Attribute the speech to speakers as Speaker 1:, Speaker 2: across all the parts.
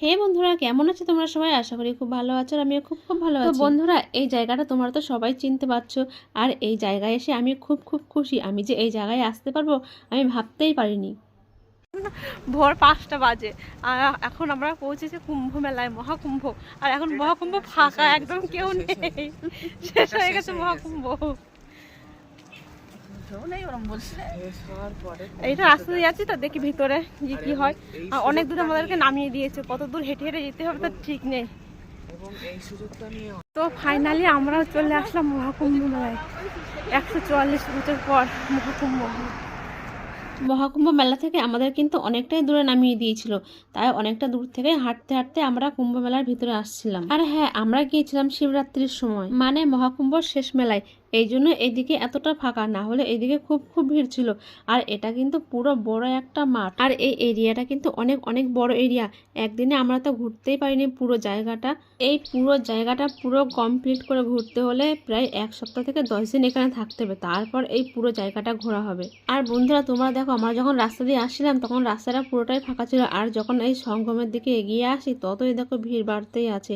Speaker 1: হে বন্ধুরা কেমন আছো তোমরা সবাই? আশা করি খুব ভালো আছো আর আমিও খুব খুব ভালো আছি। বন্ধুরা এই জায়গাটা তোমরা তো সবাই চিনতে পারছ আর এই জায়গায় এসে আমি খুব খুব খুশি। আমি যে এই জায়গায় আসতে পারব আমি ভাবতেই পারিনি।
Speaker 2: ভোর পাঁচটা বাজে আর এখন আমরা পৌঁছেছি কুম্ভ মেলায় মহাকুম্ভ। আর এখন মহাকুম্ভ ফাঁকা একদম কেউ নেই। শেষ হয়ে গেছে মহাকুম্ভ। এইটা রাস্তা দিয়ে যাচ্ছি তো দেখি ভিতরে যে কি হয়। আর অনেক দূর আমাদেরকে নামিয়ে দিয়েছে কত দূর হেঁটে হেঁটে যেতে হবে তো ঠিক নেই। তো ফাইনালি আমরাও চলে আসলাম মহাকুম্ভ মেলায়। একশো চুয়াল্লিশ বছর পর মহাকুম্ভ।
Speaker 1: মহাকুম্ভ মেলা থেকে আমাদের কিন্তু অনেকটাই দূরে নামিয়ে দিয়েছিল। তাই অনেকটা দূর থেকে হাঁটতে হাঁটতে আমরা কুম্ভ মেলার ভিতরে আসছিলাম। আর হ্যাঁ আমরা গিয়েছিলাম শিবরাত্রির সময়। মানে মহাকুম্ভ শেষ মেলায়। এই জন্য এদিকে এতটা ফাঁকা, না হলে এদিকে খুব খুব ভিড় ছিল। আর এটা কিন্তু পুরো বড় একটা মাঠ। আর এই এরিয়াটা কিন্তু অনেক অনেক বড় এরিয়া। একদিনে আমরা তো ঘুরতেই পারিনি পুরো জায়গাটা। এই পুরো জায়গাটা পুরো কমপ্লিট করে ঘুরতে হলে প্রায় এক সপ্তাহ থেকে দশ দিন এখানে থাকতে হবে। তারপর এই পুরো জায়গাটা ঘোরা হবে। আর বন্ধুরা, তোমরা দেখো, আমরা যখন রাস্তা দিয়ে আসছিলাম, তখন রাস্তাটা পুরোটাই ফাঁকা ছিল। আর যখন এই সঙ্গমের দিকে এগিয়ে আসি, ততই দেখো ভিড় বাড়তেই আছে।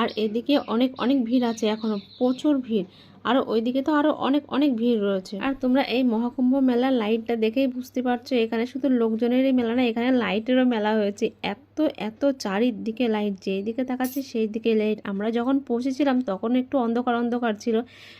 Speaker 1: আর এদিকে অনেক অনেক ভিড় আছে এখনও, প্রচুর ভিড়। আর ওইদিকে তো আরও অনেক অনেক ভিড় রয়েছে। আর তোমরা এই মহাকুম্ভ মেলা লাইটটা দেখেই বুঝতে পারছ, এখানে শুধু লোকজনেরই মেলা না, এখানে লাইটেরও মেলা হয়েছে। এত এত চারিদিকে লাইট যেই দিকে তাকাচ্ছি সেই দিকে লাইট আমরা যখন পৌঁছেছিলাম তখন একটু অন্ধকার অন্ধকার ছিল।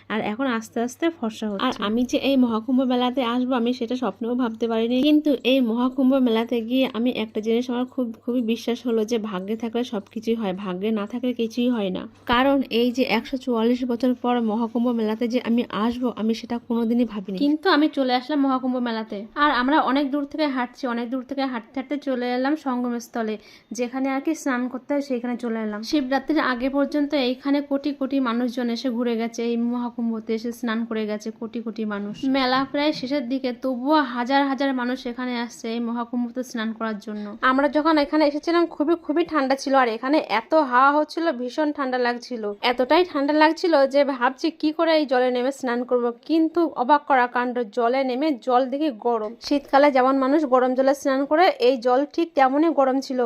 Speaker 1: আর এখন আস্তে আস্তে ফর্সা হচ্ছে। আর আমি যে এই মহাকুম্ভ মেলাতে আসব আমি সেটা স্বপ্নেও ভাবতে পারিনি। কিন্তু এই মহাকুম্ভ মেলাতে গিয়ে আমি একটা জিনিস আমার খুব খুবই বিশ্বাস হলো যে ভাগ্যে থাকলে সব কিছুই হয় ভাগ্যে না থাকলে কিছুই হয় না। কারণ এই যে একশো চুয়াল্লিশ বছর পর মহাকুম্ভ মেলাতে যে আমি আসব আমি সেটা কোনোদিনই ভাবিনি। কিন্তু আমি চলে আসলাম মহাকুম্ভ মেলাতে। আর আমরা অনেক দূর থেকে হাঁটছি অনেক দূর থেকে হাঁটতে হাঁটতে চলে এলাম সঙ্গমস্থলে। যেখানে আর কি স্নান করতে হয় সেইখানে চলে এলাম। শিবরাত্রির আগে পর্যন্ত এইখানে কোটি কোটি মানুষজন এসে ঘুরে গেছে এই মহাকুম্ভতে এসে স্নান করে গেছে কোটি কোটি মানুষ। মেলা প্রায় শেষের দিকে তবুও হাজার হাজার মানুষ এখানে আসছে এই মহাকুম্ভতে স্নান করার জন্য। আমরা যখন এখানে এসেছিলাম খুবই খুবই ঠান্ডা ছিল আর এখানে এত হাওয়া হচ্ছিল ভীষণ ঠান্ডা লাগছিল। এতটাই ঠান্ডা লাগছিল যে ভাবছি কি করে এই জলে নেমে স্নান করব কিন্তু অবাক করা কাণ্ড জলে নেমে জল দেখি গরম। শীতকালে যেমন মানুষ গরম জলে স্নান করে এই জল ঠিক তেমনই গরম ছিল।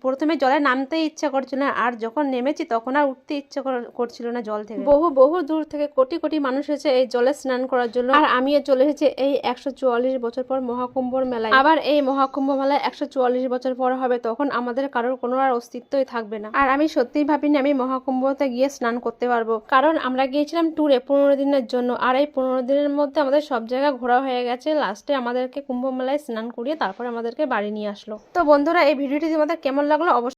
Speaker 1: প্রথমে জলে নামতে ইচ্ছা করছিল না আর যখন নেমেছি তখন আর উঠতে ইচ্ছা কর- করছিল না জল থেকে। বহু বহু দূর থেকে কোটি কোটি মানুষ এসে এই জলে স্নান করার জন্য আর আমিও চলে এসেছি এই একশো চুয়াল্লিশ বছর পর মহাকুম্ভর মেলায়। আবার এই মহাকুম্ভ মেলায় একশো চুয়াল্লিশ বছর পর হবে তখন আমাদের কারোর কোনো আর অস্তিত্বই থাকবে না। আর আমি সত্যিই ভাবিনি আমি মহাকুম্ভতে গিয়ে স্নান করতে পারব। কারণ আমরা গিয়েছিলাম ট্যুরে পনেরো দিনের জন্য আর এই পনেরো দিনের মধ্যে আমাদের সব জায়গা ঘোরা হয়ে গেছে। লাস্টে আমাদেরকে কুম্ভ মেলায় স্নান করিয়ে তারপর আমাদেরকে বাড়ি নিয়ে আসলো। তো বন্ধুরা এই ভিডিওটি তোমাদের কেমন লাগল? অবশ্যই